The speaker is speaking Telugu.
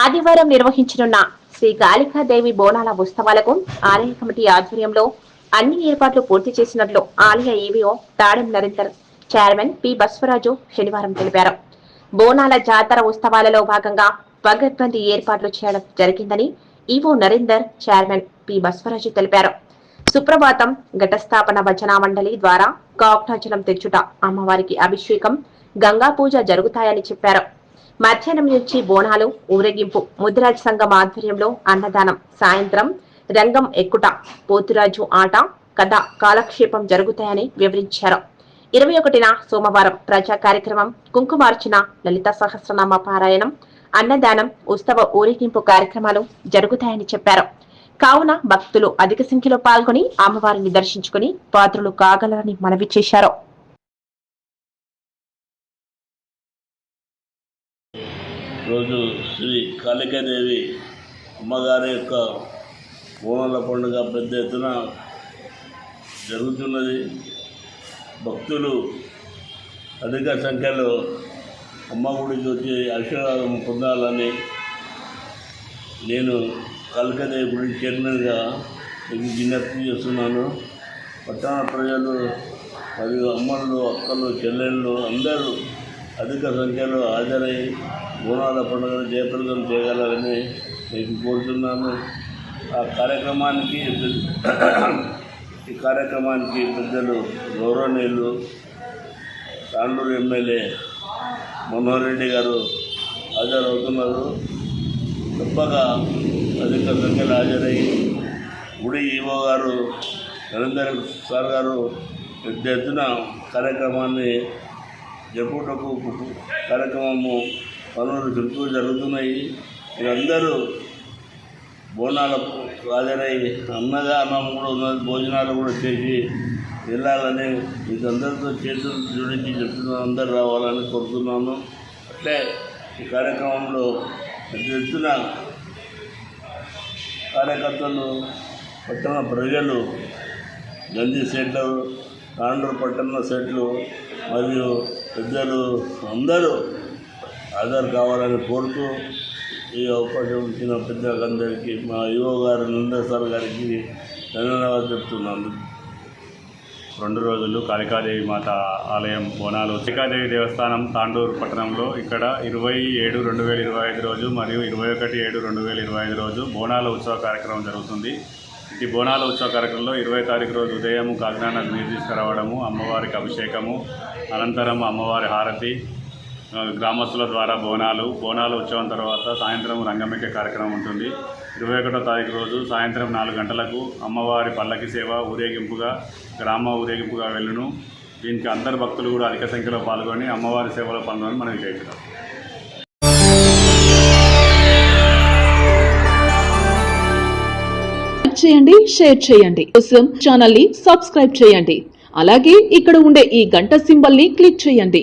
ఆదివారం నిర్వహించనున్న శ్రీ కాళికాదేవి బోనాల ఉత్సవాలకు ఆలయ కమిటీ ఆధ్వర్యంలో అన్ని ఏర్పాట్లు పూర్తి చేసినట్లు ఆలయ EO Tadem Narender chairman P Baswaraju శనివారం తెలిపారు. బోనాల జాతర ఉత్సవాలలో భాగంగా పగడ్బందీ ఏర్పాట్లు చేయడం జరిగిందని EO Narender chairman P Baswaraju తెలిపారు. సుప్రభాతం ఘటస్థాపన భజనా మండలి ద్వారా కాక్నాచలం తెచ్చుట అమ్మవారికి అభిషేకం గంగా పూజ జరుగుతాయని చెప్పారు. మధ్యాహ్నం నుంచి బోనాలు ఊరేగింపు ముద్రాజ్ సంఘం ఆధ్వర్యంలో అన్నదానం సాయంత్రం రంగం ఎక్కుట పోతురాజు ఆట కథ కాలక్షేపం జరుగుతాయని వివరించారు. ఇరవై ఒకటిన సోమవారం ప్రజా కార్యక్రమం కుంకుమార్చన లలిత సహస్రనామ పారాయణం అన్నదానం ఉత్సవ ఊరేగింపు కార్యక్రమాలు జరుగుతాయని చెప్పారు. కావున భక్తులు అధిక సంఖ్యలో పాల్గొని అమ్మవారిని దర్శించుకుని పాత్రలు కాగలరని మనవి చేశారు. శ్రీ కాళికాదేవి అమ్మగారి యొక్క బోనాల పండుగ పెద్ద ఎత్తున జరుగుతున్నది. భక్తులు అధిక సంఖ్యలో అమ్మ గుడికి వచ్చి ఆశీర్వాదం పొందాలని నేను కాళికాదేవి గుడి చైర్మన్గా మీకు విజ్ఞప్తి చేస్తున్నాను. పట్టణ ప్రజలు మరియు అమ్మలు అక్కలు చెల్లెళ్ళు అందరూ అధిక సంఖ్యలో హాజరై బోనాల పండుగను జయప్రదం చేయగలరని మీకు కోరుతున్నాను ఆ కార్యక్రమానికి ఈ కార్యక్రమానికి పెద్దలు గౌరవనీయులు తాండూరు ఎమ్మెల్యే మనోహర్ రెడ్డి గారు హాజరవుతున్నారు. తప్పక అధిక సంఖ్యలో హాజరయ్యి గుడి ఈవో గారు నరేందర్ సార్ గారు పెద్ద ఎత్తున కార్యక్రమాన్ని జరుపుటకు కార్యక్రమము పనులు చుట్టూ జరుగుతున్నాయి. మీరందరూ బోనాలకు హాజరై అన్నదానం కూడా ఉన్నది భోజనాలు కూడా చేసి వెళ్ళాలని మీకు అందరితో చేతులు జోడించి చెప్తున్నాను అందరు రావాలని కోరుతున్నాను. అట్లే ఈ కార్యక్రమంలో ఎత్తున కార్యకర్తలు పట్టణ ప్రజలు గంజి సెట్లు తాండూరు పట్టణ సెట్లు మరియు పెద్దలు అందరూ ఆధార్ కావాలని కోరుతూ ఈ అవకాశం ఇచ్చిన పెద్దలందరికీ మా యువ గారు నందర్ సార్ గారికి ధన్యవాదాలు చెప్తున్నాను. రెండు రోజులు కాళికాదేవి మాత ఆలయం బోనాలు. కాళికాదేవి దేవస్థానం తాండూరు పట్టణంలో ఇక్కడ ఇరవై ఏడు రెండు వేల ఇరవై ఐదు రోజు మరియు ఇరవై ఒకటి ఏడు రెండు వేల ఇరవై ఐదు రోజు బోనాల ఉత్సవ కార్యక్రమం జరుగుతుంది. ఈ బోనాల ఉత్సవ కార్యక్రమంలో ఇరవై తారీఖు రోజు ఉదయం కాకినాడ నీరు తీసుకురావడము అమ్మవారికి అభిషేకము అనంతరం అమ్మవారి హారతి గ్రామస్తుల ద్వారా బోనాలు బోనాలు ఉత్సవం తర్వాత సాయంత్రం రంగమెక్కే కార్యక్రమం ఉంటుంది. ఇరవై ఒకటో తారీఖు రోజు సాయంత్రం నాలుగు గంటలకు అమ్మవారి పల్లకి సేవ ఊరేగింపుగా గ్రామ ఊరేగింపుగా వెళ్ళును. దీనికి అందరు భక్తులు కూడా అధిక సంఖ్యలో పాల్గొని అమ్మవారి సేవలో పాల్గొని మనం చేయించడం చేయండి షేర్ చేయండి. కోసం ఛానల్ని సబ్స్క్రైబ్ చేయండి. అలాగే ఇక్కడ ఉండే ఈ గంట సింబల్ని క్లిక్ చేయండి.